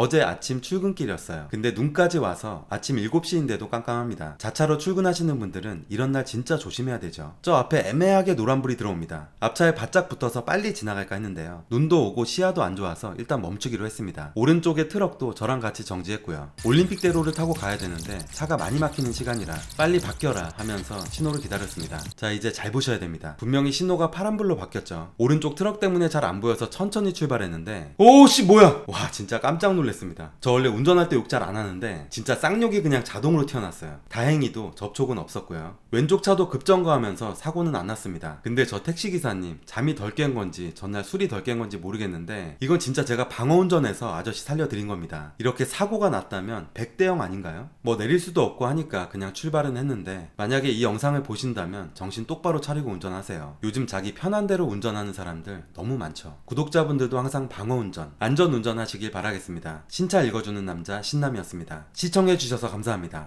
어제 아침 출근길이었어요. 근데 눈까지 와서 아침 7시인데도 깜깜합니다. 자차로 출근하시는 분들은 이런 날 진짜 조심해야 되죠. 저 앞에 애매하게 노란불이 들어옵니다. 앞차에 바짝 붙어서 빨리 지나갈까 했는데요. 눈도 오고 시야도 안 좋아서 일단 멈추기로 했습니다. 오른쪽에 트럭도 저랑 같이 정지했고요. 올림픽대로를 타고 가야 되는데 차가 많이 막히는 시간이라 빨리 바뀌어라 하면서 신호를 기다렸습니다. 자 이제 잘 보셔야 됩니다. 분명히 신호가 파란불로 바뀌었죠. 오른쪽 트럭 때문에 잘 안 보여서 천천히 출발했는데 오씨 뭐야? 와 진짜 깜짝 놀랐 습니다. 저 원래 운전할 때 욕 잘 안 하는데 진짜 쌍욕이 그냥 자동으로 튀어났어요. 다행히도 접촉은 없었고요. 왼쪽 차도 급정거하면서 사고는 안 났습니다. 근데 저 택시 기사님 잠이 덜 깬 건지 전날 술이 덜 깬 건지 모르겠는데 이건 진짜 제가 방어 운전해서 아저씨 살려드린 겁니다. 이렇게 사고가 났다면 100대 0 아닌가요? 뭐 내릴 수도 없고 하니까 그냥 출발은 했는데 만약에 이 영상을 보신다면 정신 똑바로 차리고 운전하세요. 요즘 자기 편한 대로 운전하는 사람들 너무 많죠. 구독자분들도 항상 방어 운전, 안전 운전 하시길 바라겠습니다. 신차 읽어주는 남자 신남이었습니다. 시청해주셔서 감사합니다.